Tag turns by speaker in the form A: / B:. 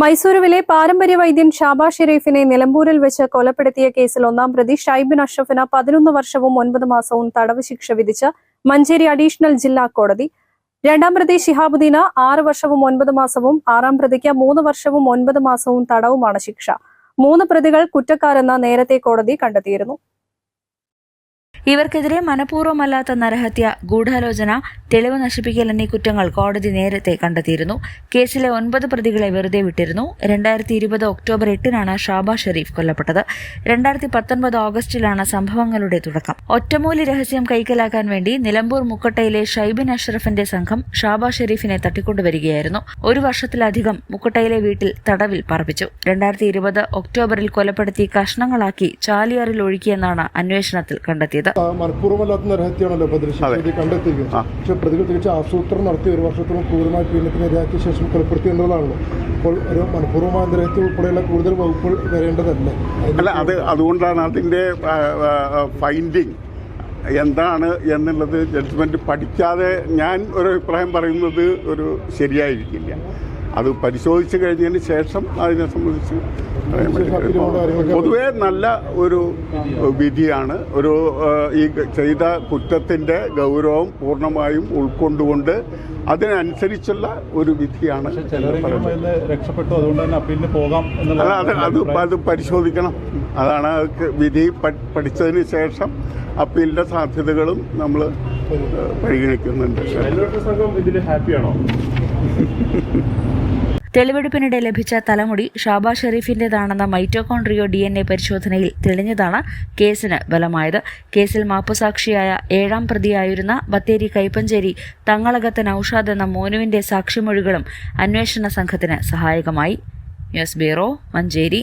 A: മൈസൂരുവിലെ പാരമ്പര്യ വൈദ്യൻ ഷാബാ ഷെരീഫിനെ നിലമ്പൂരിൽ വെച്ച് കൊലപ്പെടുത്തിയ കേസിൽ ഒന്നാം പ്രതി ഷൈബിൻ അഷ്റഫിന് പതിനൊന്ന് വർഷവും ഒൻപത് മാസവും തടവ് ശിക്ഷ വിധിച്ച് മഞ്ചേരി അഡീഷണൽ ജില്ലാ കോടതി. രണ്ടാം പ്രതി ഷിഹാബുദ്ദീന് ആറ് വർഷവും ഒൻപത് മാസവും ആറാം പ്രതിക്ക് മൂന്ന് വർഷവും ഒൻപത് മാസവും തടവുമാണ് ശിക്ഷ. മൂന്ന് പ്രതികൾ കുറ്റക്കാരെന്ന് നേരത്തെ കോടതി കണ്ടെത്തിയിരുന്നു.
B: ഇവർക്കെതിരെ മനഃപൂർവമല്ലാത്ത നരഹത്യ ഗൂഢാലോചന തെളിവ് നശിപ്പിക്കൽ എന്നീ കുറ്റങ്ങൾ കോടതി നേരത്തെ കണ്ടെത്തിയിരുന്നു. കേസിലെ ഒൻപത് പ്രതികളെ വെറുതെ വിട്ടിരുന്നു. രണ്ടായിരത്തി ഇരുപത് ഒക്ടോബർ എട്ടിനാണ് ഷാബാ ഷെരീഫ് കൊല്ലപ്പെട്ടത്. രണ്ടായിരത്തി പത്തൊൻപത് ഓഗസ്റ്റിലാണ് സംഭവങ്ങളുടെ തുടക്കം. ഒറ്റമൂലി രഹസ്യം കൈക്കലാക്കാൻ വേണ്ടി നിലമ്പൂർ മുക്കട്ടയിലെ ഷൈബിൻ അഷ്റഫിന്റെ സംഘം ഷാബാ ഷെരീഫിനെ തട്ടിക്കൊണ്ടുവരികയായിരുന്നു. ഒരു വർഷത്തിലധികം മുക്കട്ടയിലെ വീട്ടിൽ തടവിൽ പാർപ്പിച്ചു. രണ്ടായിരത്തി ഇരുപത് ഒക്ടോബറിൽ കൊലപ്പെടുത്തി കഷ്ണങ്ങളാക്കി ചാലിയാറിൽ ഒഴുക്കിയെന്നാണ് അന്വേഷണത്തിൽ കണ്ടെത്തിയത്.
C: മനഃപൂർവമല്ലാത്ത നരഹത്യയാണല്ലോ പ്രതിഷേധത്തിൽ കണ്ടെത്തിയിരിക്കുന്നത്. പക്ഷെ പ്രതികൾ തികച്ച ആസൂത്രണം നടത്തി ഒരു വർഷത്തോളം ക്രൂരമായ പീഡനത്തിന് ഇരയാക്കിയ ശേഷം കൊലപ്പെടുത്തി എന്നുള്ളതാണല്ലോ. അപ്പോൾ ഒരു മനഃപൂർവമായ നരഹത്യം ഉൾപ്പെടെയുള്ള കൂടുതൽ വകുപ്പുകൾ വരേണ്ടതല്ലേ?
D: അല്ല അത് അതുകൊണ്ടാണ് അതിന്റെ ഫൈൻഡിങ് എന്താണ് എന്നുള്ളത് ജഡ്ജ്മെന്റ് പഠിക്കാതെ ഞാൻ ഒരു അഭിപ്രായം പറയുന്നത് ഒരു ശരിയായിരിക്കില്ല. അത് പരിശോധിച്ച് കഴിഞ്ഞതിന് ശേഷം അതിനെ സംബന്ധിച്ച് പറയാൻ പറ്റില്ല പൊതുവേ നല്ല ഒരു വിധിയാണ്. ഒരു ഈ ചെയ്ത കുറ്റത്തിന്റെ ഗൗരവം പൂർണമായും ഉൾക്കൊണ്ടുകൊണ്ട് അതിനനുസരിച്ചുള്ള ഒരു വിധിയാണ്
E: രക്ഷപ്പെട്ടു. അതുകൊണ്ട് തന്നെ അപ്പീലിന് പോകാം
D: അല്ല അത് അത് അത് പരിശോധിക്കണം. അതാണ് അത് വിധി പഠിച്ചതിന് ശേഷം അപ്പീലിന്റെ സാധ്യതകളും നമ്മൾ പരിഗണിക്കുന്നുണ്ട്.
E: സംഘം ഇതിൽ ഹാപ്പിയാണോ?
B: തെളിവെടുപ്പിനിടെ ലഭിച്ച തലമുടി ഷാബാ ഷെരീഫിന്റേതാണെന്ന മൈറ്റോകോൺട്രിയോ ഡി എൻ എ പരിശോധനയിൽ തെളിഞ്ഞതാണ് കേസിന് ബലമായത്. കേസിൽ മാപ്പുസാക്ഷിയായ ഏഴാം പ്രതിയായിരുന്ന ബത്തേരി കൈപ്പഞ്ചേരി തങ്ങളകത്ത് നൌഷാദ് എന്ന മോനുവിന്റെ സാക്ഷിമൊഴികളും അന്വേഷണ സംഘത്തിന് സഹായകമായി. News bureau Manjeri.